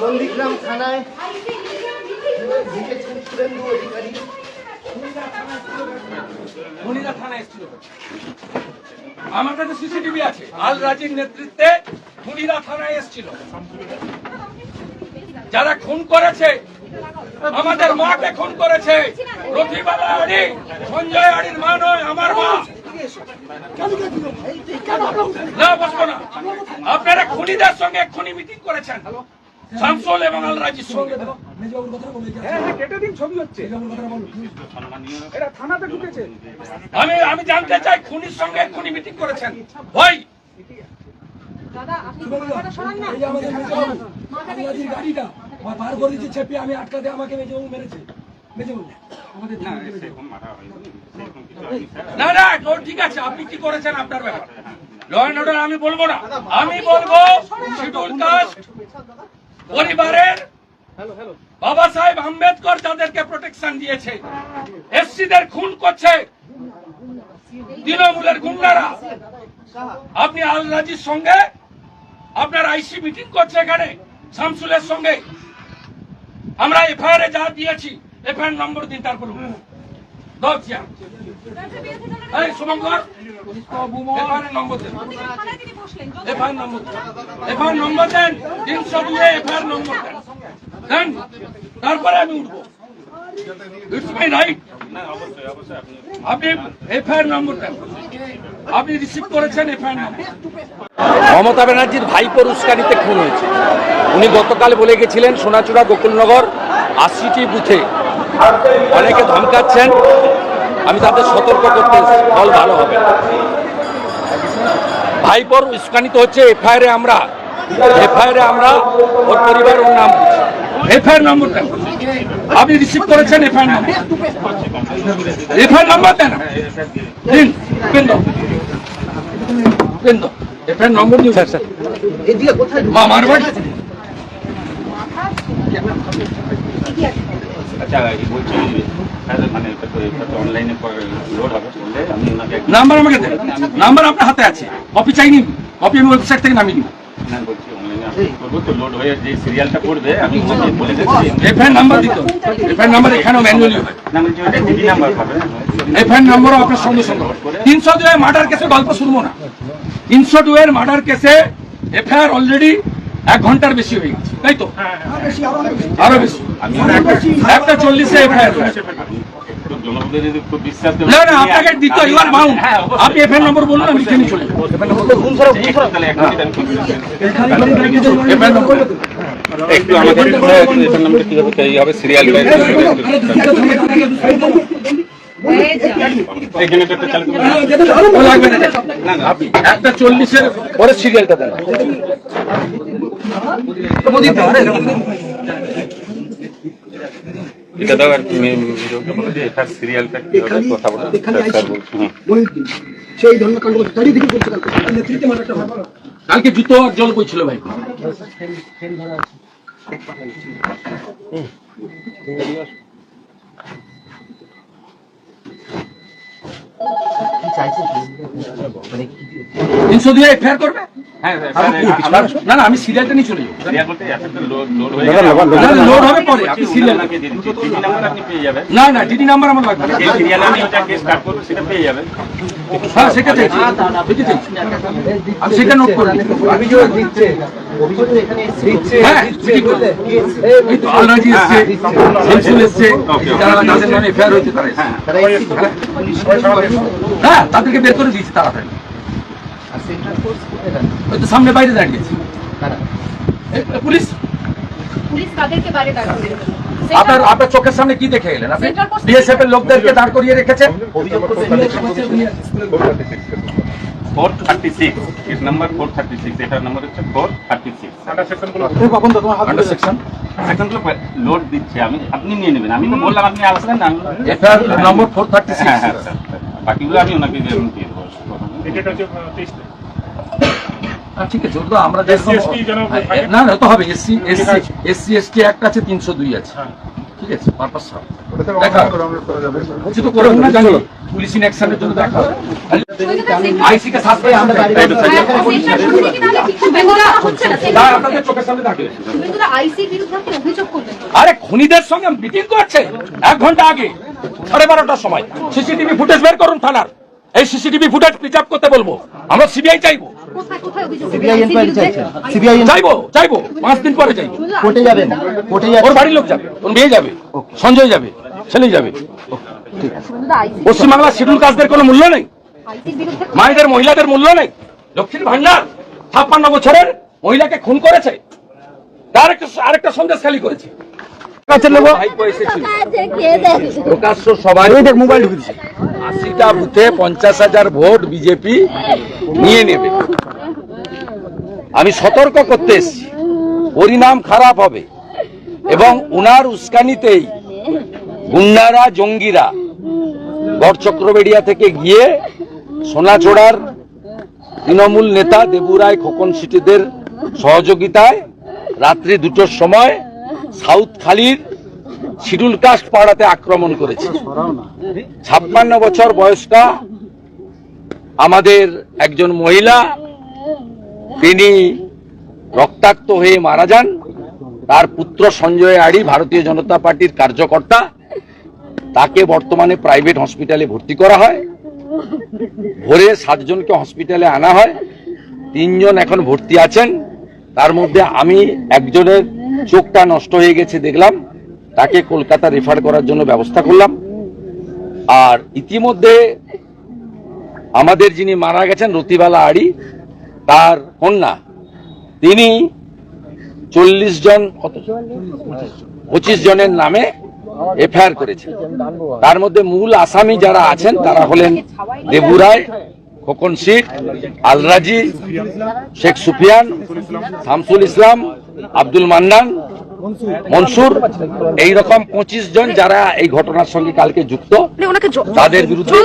নন্দীগ্রাম থানায় মনিরা আমার কাছে সিসিটিভি আছে। আল রাজির নেতৃত্বে খুনিরা থানায় এসেছিল। যারা খুন করেছে, আমাদের মাকে খুন করেছে। রথিবালা আড়ি, সঞ্জয় আড়ির মা নয়, আমার মা। না বসবো না। আপনারা খুনিদের সঙ্গে খুনি মিটিং করেছেন। শামসুল এবং আল রাজির সঙ্গে হ্যাঁ হ্যাঁ কেটে দিন ছবি হচ্ছে। এরা থানাতে ঢুকেছে। আমি আমি জানতে চাই খুনির সঙ্গে খুনি মিটিং করেছেন। ভাই দাদা আপনি মাথাটা সরান না। আমাদের গাড়িটা। করে দিচ্ছে আমি আটকাতে আমাকে মেজবাবু মেরেছে। মেজবাবু। আমাদের। না না ঠিক আছে, আপনি কি করেছেন আপনার ব্যাপার? ল অ্যান্ড অর্ডার আমি বলব না। আমি বলব, শিডিউল কাস্ট, পরিবারের বাবা সাহেব আম্বেদকর যাদেরকে প্রোটেকশন দিয়েছে, এসসিদের খুন করছে, তৃণমূলের গুন্ডারা। আপনি আল রাজির সঙ্গে, আপনার আইসি মিটিং করছে এখানে, শামসুলের সঙ্গে। আমরা এফআইআর যা দিয়েছি, এফআইআর নম্বর দিন তারপর নম্বর নম্বর দেন। নম্বর দেন। তারপরে আমি উঠবো। নম্বর দেন। আপনি রিসিভ করেছেন মমতা ব্যানার্জির ভাইপোর উস্কানিতে খুন হয়েছে। উনি গতকাল বলে গেছিলেন, সোনাচূড়া, গোকুলনগর আশিটি বুথে অনেকে ধমকাচ্ছেন আমি তাদের সতর্ক করতে ফল ভালো হবে। ভাইপোর উস্কানিত হচ্ছে এফআইআরে আমরা। এফআইআরে আমরা ওর পরিবার ওর নাম। এফআইআর আপনি রিসিভ করেছেন এফআইআর নম্বর? এফআইআর নম্বর দেন এফআইআর নম্বর দিন স্যার স্যার এদিকে কোথায় ঢুকে- মামার বাড়ি। আচ্ছা বলছি হ্যাঁ, মানে অনলাইনে লোড হবে আমি নাম্বার আমাকে দেন নাম্বার আপনার হাতে আছে কপি চাইনি কপি আমি ওয়েবসাইট থেকে নামিয়ে দিব না বলছি অনলাইনে আপলোড করব তো লোড হয়ে যে সিরিয়ালটা পড়বে আমি বলে দিচ্ছি নাম্বার দিত এফআইআর নাম্বার এখানেও ম্যানুয়ালি হয় তিনশো দুয়ের মার্ডার কেসে গল্প শুনব না। তিনশো দুয়ের মার্ডার কেসে এফআইআর অলরেডি এক ঘণ্টার বেশি হয়ে গেছে তাই তো? আরও বেশি। আমি একটা চল্লিশে এফআইআর একটু জনগণের যদি খুব বিশ্বাস দেবেন না না আপনাকে দিতে ইউ আর বাউন্ড আপনি এফআইআর নম্বর বলুন আমি লিখে নিয়ে চলে যাব। এফআইআর নম্বর একটু আমাদের এটার নামটা কি হবে এই হবে সিরিয়াল না। একটা চল্লিশের পরে সিরিয়ালটা দেন। এটা দাও আর এটার সিরিয়ালটা কি হবে কথা বলে স্যার বলছি সেই ধরনের কাণ্ড চারিদিকে করছে কালকে। নেতৃত্বে মারাটা কালকে জুতো আর জল বইছিল ভাই? কি চাইছে কি? মানে কি তিনশো দুয়ে এফআইআর করবে? হ্যাঁ আমরা না না আমি সিরিয়ালটা নিয়ে চলে যাব। লোড হয়ে হবে পরে আপনি সিরিয়াল না না ডিডি নাম্বার আমার লাগবে হ্যাঁ সেটা চাইছি আমি সেটা নোট করে অভিযোগ দিচ্ছে। অভিযোগ তো এখানে দিচ্ছে হ্যাঁ। তাদেরকে বের করে দিয়েছি তাড়াতাড়ি? ওই তো সামনে বাইরে দাঁড়িয়েছে পুলিশ? আপনার আপনার চোখের সামনে কি দেখে এলেন? আপনি বিএসএফ এর লোকদেরকে দাঁড় করিয়ে রেখেছেন? ফোর থার্টি সিক্স এর নাম্বার ফোর থার্টি সিক্স এটার নাম্বার হচ্ছে four thirty six under section সেকশনগুলো load দিচ্ছে। আমি আপনি নিয়ে নেবেন। আমি তো বললাম আপনি আসবেন না এফআইআর নম্বর ফোর থার্টি হ্যাঁ হ্যাঁ সিক্স। বাকিগুলো আমি ওনাকে দিয়ে দিয়ে দেবো। ঠিক আছে ওটা আমরা না না তো হবে এসসি এসসি এসসি এসটি একটা আছে তিনশো দুই আছে। ঠিক আছে পারপাস দেখা। কিছু তো করবেন না জানি। পুলিশ ইন জন্য দেখা আইসি কে সাথে আমরা আপনাদের চোখের সামনে বিরুদ্ধে অভিযোগ আরে খুনিদের সঙ্গে মিটিং করছে। এক ঘণ্টা আগে। সাড়ে বারোটার সময় সিসিটিভি ফুটেজ বের করুন থানার। এই সিসিটিভি ফুটেজ প্রিজার্ভ করতে বলব। আমরা সিবিআই চাইব। চাইব চাইব। পাঁচ দিন পরে চাইব। কোর্টে যাবেন কোর্টে ওর বাড়ির লোক যাবে ওর মেয়ে যাবে সঞ্জয় যাবে ছেলে যাবে। পশ্চিমবাংলার শিডিউল কাস্টদের কোনো মূল্য নেই। মায়েদের মহিলাদের মূল্য নেই। লক্ষ্মীর ভান্ডার ছাপ্পান্ন বছরের মহিলাকে খুন করেছে। তার আরেকটা সন্দেশ খালি করেছে। ভাইপো এসেছিল। প্রকাশ্য সবাই মোবাইল ঢুকেছে। আশিটা বুথে পঞ্চাশ হাজার ভোট বিজেপি নিয়ে নেবে। আমি সতর্ক করতে এসেছি। পরিণাম খারাপ হবে। এবং উনার উস্কানিতেই গুন্ডারা জঙ্গিরা গড় চক্রবেড়িয়া থেকে গিয়ে সোনাচোড়ার তৃণমূল নেতা দেবুরায় খোকন সিটিদের সহযোগিতায় রাত্রি দুটোর সময় সাউথ খালির শিডুল কাস্ট পাড়াতে আক্রমণ করেছে। ছাপ্পান্ন বছর বয়স্কা আমাদের একজন মহিলা, তিনি রক্তাক্ত হয়ে মারা যান। তার পুত্র সঞ্জয় আড়ি, ভারতীয় জনতা পার্টির কার্যকর্তা। তাকে বর্তমানে প্রাইভেট হসপিটালে ভর্তি করা হয়। ভোরে সাতজনকে হসপিটালে আনা হয়। তিনজন এখন ভর্তি আছেন। তার মধ্যে আমি একজনের চোখটা নষ্ট হয়ে গেছে দেখলাম, তাকে কলকাতা রেফার করার জন্য ব্যবস্থা করলাম। আর ইতিমধ্যে আমাদের যিনি মারা গেছেন, রতিবালা আড়ি, তার কন্যা, তিনি চল্লিশ জন, কত? পঁচিশ জনের নামে এফআইআর করেছেন। তার মধ্যে মূল আসামি যারা আছেন, তারা হলেন দেবু রায় খোকন শেখ আলরাজি, শেখ সুফিয়ান, শামসুল ইসলাম আব্দুল মান্নান মনসুর এই রকম পঁচিশ জন যারা এই ঘটনার সঙ্গে কালকে যুক্ত তাদের বিরুদ্ধে।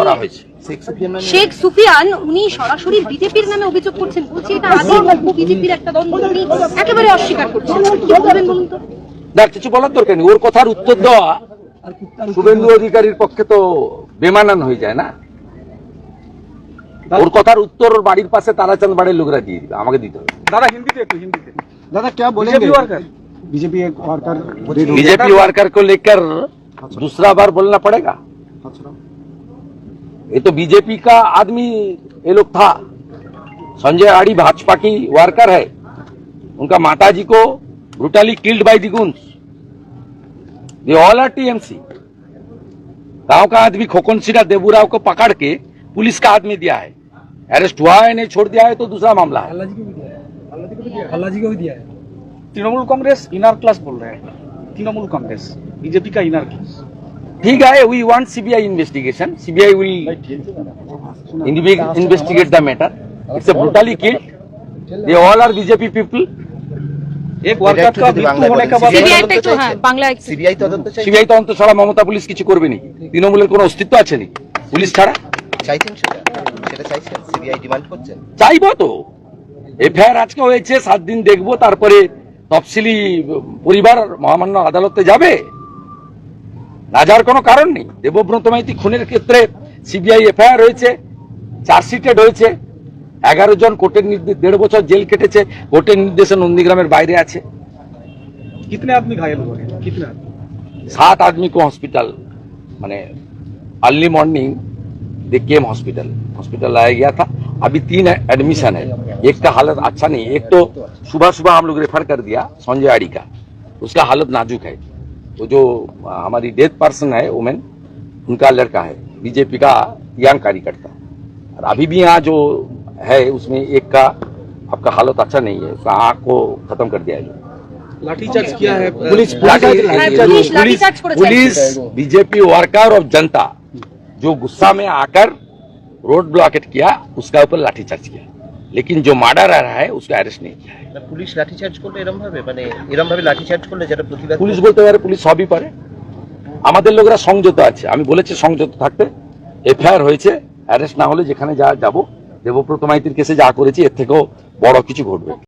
করা হয়েছে শেখ সুফিয়ান মানে শেখ সুফিয়ান উনি সরাসরি বিজেপির নামে অভিযোগ করছেন। বলছি এটা আগে বিজেপির একটা দ্বন্দ্ব? উনি একেবারে অস্বীকার করছেন। কি বলবেন বলুন তো? না কিছু বলার দরকার নেই। ওর কথার উত্তর দেওয়া শুভেন্দু অধিকারীর পক্ষে তো বেমানান হয়ে যায় না। ওর কথার উত্তর ওর বাড়ির পাশে তারাচাঁদ বাড়ির লোকরা দিয়ে দিবে। আমাকে দিতে হবে। দাদা হিন্দিতে একটু হিন্দিতে। दादा क्या बीजेपी बोलेंगे? वर्कर। बीजेपी एक वर्कर बीजेपी वर्कर को लेकर दूसरा बार बोलना पड़ेगा। ये तो बीजेपी का आदमी ये लोग था। संजय आड़ी भाजपा की वर्कर है। उनका माताजी को ब्रुटली किल्ड बाय दिगुंस ये ऑल आर टीएमसी गाँव का आदमी खोकन सिरा देबूराव को पकड़ के पुलिस का आदमी दिया है। अरेस्ट हुआ है नहीं छोड़ दिया है तो दूसरा मामला है। अल्लाह जी को भी दिया है अल्लाह जी को भी दिया है तृणमूल कांग्रेस इनर क्लास बोल रहे हैं तृणमूल कांग्रेस बीजेपी का इनर क्लास ठीक है we want CBI investigation CBI will investigate the matter it's a brutally killed they all are bjp people एक वर्कर का मृत्यु होने के बाद সিবিআই একটু হ্যাঁ বাংলায় একটু সিবিআই তদন্ত চাই সিবিআই তদন্ত ছাড়া মমতা পুলিশ কিছু করবে নি তৃণমূলের কোনো অস্তিত্ব আছে নি পুলিশ ছাড়া চাইছেন সেটা সেটা চাইছেন সিবিআই ডিমান্ড করছেন চাইবো তো এফআইআর আজকে হয়েছে সাত দিন দেখবো তারপরে তফসিলি পরিবার মহামান্য আদালতে যাবে না যাওয়ার কোনো কারণ নেই দেবব্রত মাইতি খুনের ক্ষেত্রে সিবিআই এফআইআর হয়েছে চার্জশিটেড হয়েছে এগারো জন কোর্টের নির্দেশ দেড় বছর জেল কেটেছে কোর্টের নির্দেশে নন্দীগ্রামের বাইরে আছে कितने आदमी घायल हुए हैं कितने आदमी? सात आदमी को हॉस्पिटल मैंने early morning they came hospital hospital लाया गया था अभी तीन एडमिशन है एक का हालत अच्छा नहीं एक तो सुबह सुबह हम लोग रेफर कर दिया संजय आड़ी का। उसका हालत नाजुक है। वो जो हमारी डेथ पर्सन है वुमेन उनका लड़का है। बीजेपी का यंग कार्यकर्ता। और अभी भी यहाँ जो है उसमें एक का आपका हालत अच्छा नहीं है। उसका आँख को खत्म कर दिया है। लाठीचार्ज किया है police police police BJP worker और जनता जो गुस्सा में आकर रोड ब्लॉकेट किया उसका ऊपर लाठीचार्ज किया। लेकिन जो मार्डर आ रहा है उसका अरेस्ट नहीं किया है না, পুলিশ লাঠিচার্জ করলে এরম ভাবে মানে এরম ভাবে লাঠিচার্জ করলে যেটা প্রতিবাদ পুলিশ বলতে পারে পুলিশ সবই পারে আমাদের লোকরা সংযত আছে আমি বলেছি সংযত থাকতে এফআইআর হয়েছে অ্যারেস্ট না হলে যেখানে যা যাব দেবব্রত মাইতির কেসে যা করেছি এর থেকেও বড় কিছু ঘটবে